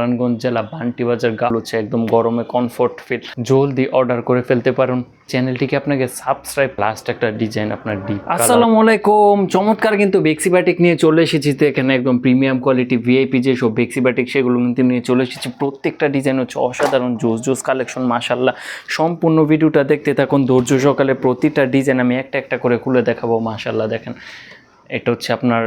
নারায়ণগঞ্জ জেলা বান্টি বাজার গাল হচ্ছে একদম গরমে কমফোর্ট ফিল জলদি অর্ডার করে ফেলতে পারুন। চ্যানেলটিকে আপনাকে সাবস্ক্রাইব লাস্ট একটা ডিজাইন আপনার ডিপ আসসালামু আলাইকুম। চমৎকার কিন্তু বেক্সিবাটিক নিয়ে চলে এসেছি তো এখানে একদম প্রিমিয়াম কোয়ালিটি ভিআইপি যে সব বেক্সিবাটিক সেগুলো কিন্তু নিয়ে চলে এসেছি। প্রত্যেকটা ডিজাইন হচ্ছে অসাধারণ, জোস জোস কালেকশন মাশাল্লাহ সম্পূর্ণ ভিডিওটা দেখতে থাকুন। ধৈর্য সকালে প্রতিটা ডিজাইন আমি একটা একটা করে খুলে দেখাবো মাশাল্লাহ দেখেন, এটা হচ্ছে আপনার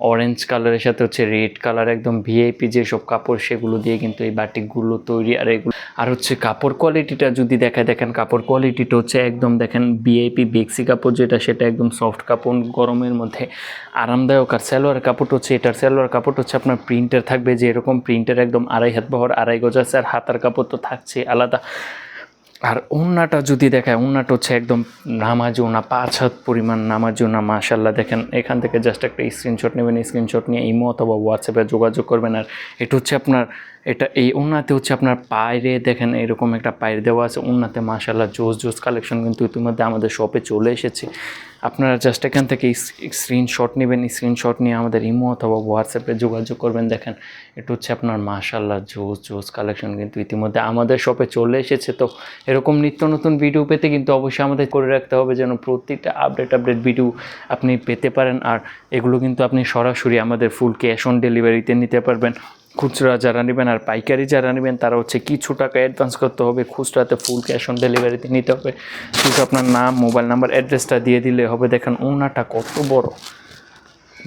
অরেঞ্জ কালারের সাথে হচ্ছে রেড কালার একদম ভিআইপি যেসব কাপড়, সেগুলো দিয়ে কিন্তু এই বাটিকগুলো তৈরি। আর এগুলো আর হচ্ছে কাপড় কোয়ালিটিটা যদি দেখায়, দেখেন কাপড় কোয়ালিটিটা হচ্ছে একদম, দেখেন ভিআইপি বেক্সি কাপড় যেটা, সেটা একদম সফট কাপড়, গরমের মধ্যে। আরামদায়ক। আর সালোয়ার কাপড় হচ্ছে, এটার সালোয়ার কাপড় হচ্ছে আপনার প্রিন্টার থাকবে, যে এরকম প্রিন্টার একদম আড়াই হাত বহর, আড়াই গজ আছে, আর হাতার কাপড় তো থাকছে আলাদা। আর ওন্নাটা যদি দেখায়, ওন্নাটা হচ্ছে একদম নামাজ ওনা পাঁচ হাত পরিমাণ নামাজ ওনা মাশাল্লাহ দেখেন, এখান থেকে জাস্ট একটা স্ক্রিনশট নেবেন স্ক্রিনশট নিয়ে ইমো অথবা হোয়াটসঅ্যাপে যোগাযোগ করবেন। আর এটা হচ্ছে আপনার, এটা এই ওন্নাতে হচ্ছে আপনার পায়রে দেখেন, এরকম একটা পায়ের দেওয়া আছে, ওন্নাতে মাশাল্লাহ জোস জোস কালেকশন কিন্তু ইতিমধ্যে আমাদের শপে চলে এসেছে। আপনারা জাস্ট এখান থেকে স্ক্রিনশট নেবেন স্ক্রিনশট নিয়ে আমাদের ইমো অথবা হোয়াটসঅ্যাপে যোগাযোগ করবেন। দেখেন, এটা হচ্ছে আপনার মাশাল্লাহ জোস জোস কালেকশন কিন্তু ইতিমধ্যে আমাদের শপে চলে এসেছে। তো এরকম নিত্য নতুন ভিডিও পেতে কিন্তু অবশ্যই আমাদের করে রাখতে হবে যেন প্রতিটা আপডেট আপডেট ভিডিও আপনি পেতে পারেন। আর এগুলো কিন্তু আপনি সরাসরি আমাদের ফুল ক্যাশ অন ডেলিভারিতে নিতে পারবেন। খুচরা যারা নেবেন আর পাইকারি যারা নেবেন, তারা হচ্ছে কিছু টাকা অ্যাডভান্স করতে হবে, খুচরাতে ফুল ক্যাশ অন ডেলিভারিতে নিতে হবে। শুধু আপনার নাম মোবাইল নাম্বার অ্যাড্রেসটা দিয়ে দিলে হবে। দেখেন ওনাটা কত বড়।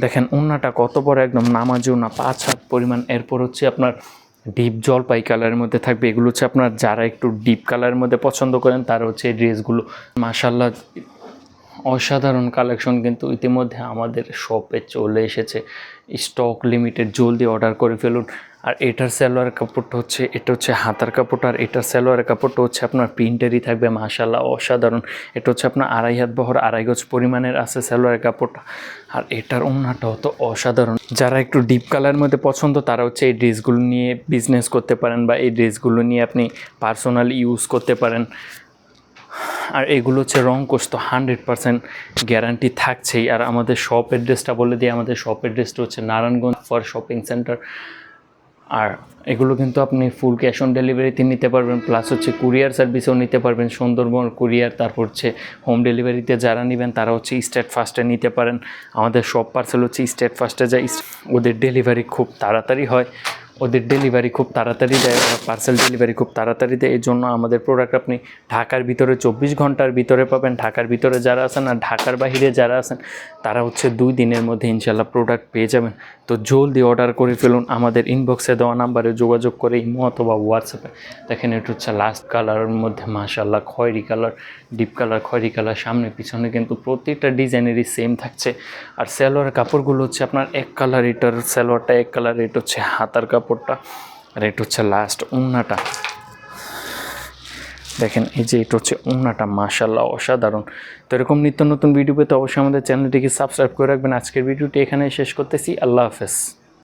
দেখেন ওনাটা কত বড়, একদম নামাজি ওনা পাঁচ হাত পরিমাণ। এরপর হচ্ছে আপনার ডিপ জলপাই কালারের মধ্যে থাকবে। এগুলো হচ্ছে আপনার যারা একটু ডিপ কালারের মধ্যে পছন্দ করেন, তারা হচ্ছে এই ড্রেসগুলো মাসাল্লাহ অসাধারণ কালেকশন কিন্তু ইতিমধ্যে আমাদের শপে চলে এসেছে। স্টক লিমিটেড জলদি অর্ডার করে ফেলুন। আর এটার সালোয়ার কাপড়টা হচ্ছে, এটা হচ্ছে হাতার কাপড় আর এটার সালোয়ার কাপড়টা হচ্ছে আপনার প্রিন্টেরই থাকবে মাশাল্লাহ অসাধারণ। এটা হচ্ছে আপনার আড়াই হাত বহর, আড়াই গজ পরিমাণের আছে সালোয়ার কাপড়টা। আর এটার ওনাটাও তো অসাধারণ। যারা একটু ডিপ কালারের মধ্যে পছন্দ, তারা হচ্ছে এই ড্রেসগুলো নিয়ে বিজনেস করতে পারেন বা এই ড্রেসগুলো নিয়ে আপনি পার্সোনাল ইউজ করতে পারেন। আর এগুলো হচ্ছে রং কোর্স তো হান্ড্রেড পার্সেন্ট গ্যারান্টি থাকছেই। আর আমাদের শপ অ্যাড্রেসটা বলে দিই, আমাদের শপ অ্যাড্রেসটা হচ্ছে নারায়ণগঞ্জ ফর শপিং সেন্টার। আর এগুলো কিন্তু আপনি ফুল ক্যাশ অন ডেলিভারিতে নিতে পারবেন, প্লাস হচ্ছে কুরিয়ার সার্ভিসেও নিতে পারবেন, সুন্দরবন কুরিয়ার, তারপর হচ্ছে হোম ডেলিভারিতে যারা নেবেন তারা হচ্ছে স্টেট ফার্স্টে নিতে পারেন। আমাদের সব পার্সেল হচ্ছে স্টেট ফার্স্টে যায়, ওদের ডেলিভারি খুব তাড়াতাড়ি হয়। ওদের ডেলিভারি খুব তাড়াতাড়ি দেয় পার্সেল ডেলিভারি খুব তাড়াতাড়ি দেয়। এই জন্য আমাদের প্রোডাক্ট আপনি ঢাকার ভিতরে চব্বিশ ঘণ্টার ভিতরে পাবেন। ঢাকার ভিতরে যারা আছেন আর ঢাকার বাইরে যারা আছেন, তারা হচ্ছে দুই দিনের মধ্যে ইনশাল্লাহ প্রোডাক্ট পেয়ে যাবেন। তো জলদি অর্ডার করে ফেলুন। আমাদের ইনবক্সে দেওয়া নাম্বারে যোগাযোগ করে ইমো অথবা হোয়াটসঅ্যাপে দেখেন এটা হচ্ছে লাস্ট কালারের মধ্যে মাশাল্লাহ খয়েরি কালার ডিপ কালার খয়েরি কালার সামনে, পিছনে কিন্তু প্রত্যেকটা ডিজাইনেরই সেম থাকছে। আর সালোয়ার কাপড়গুলো হচ্ছে আপনার এক কালার এটার সালোয়ারটা এক কালার এটা হচ্ছে হাতার কাপড়টা। আর এটা হচ্ছে লাস্ট উন্নাটা। দেখেন, এই যে এটা হচ্ছে উন্নাটা মাশাল্লাহ অসাধারণ। তো এরকম নিত্য নতুন ভিডিও পেতে অবশ্যই আমাদের চ্যানেলটিকে সাবস্ক্রাইব করে রাখবেন। আজকের ভিডিওটি এখানে শেষ করতেছি। আল্লাহ হাফেজ।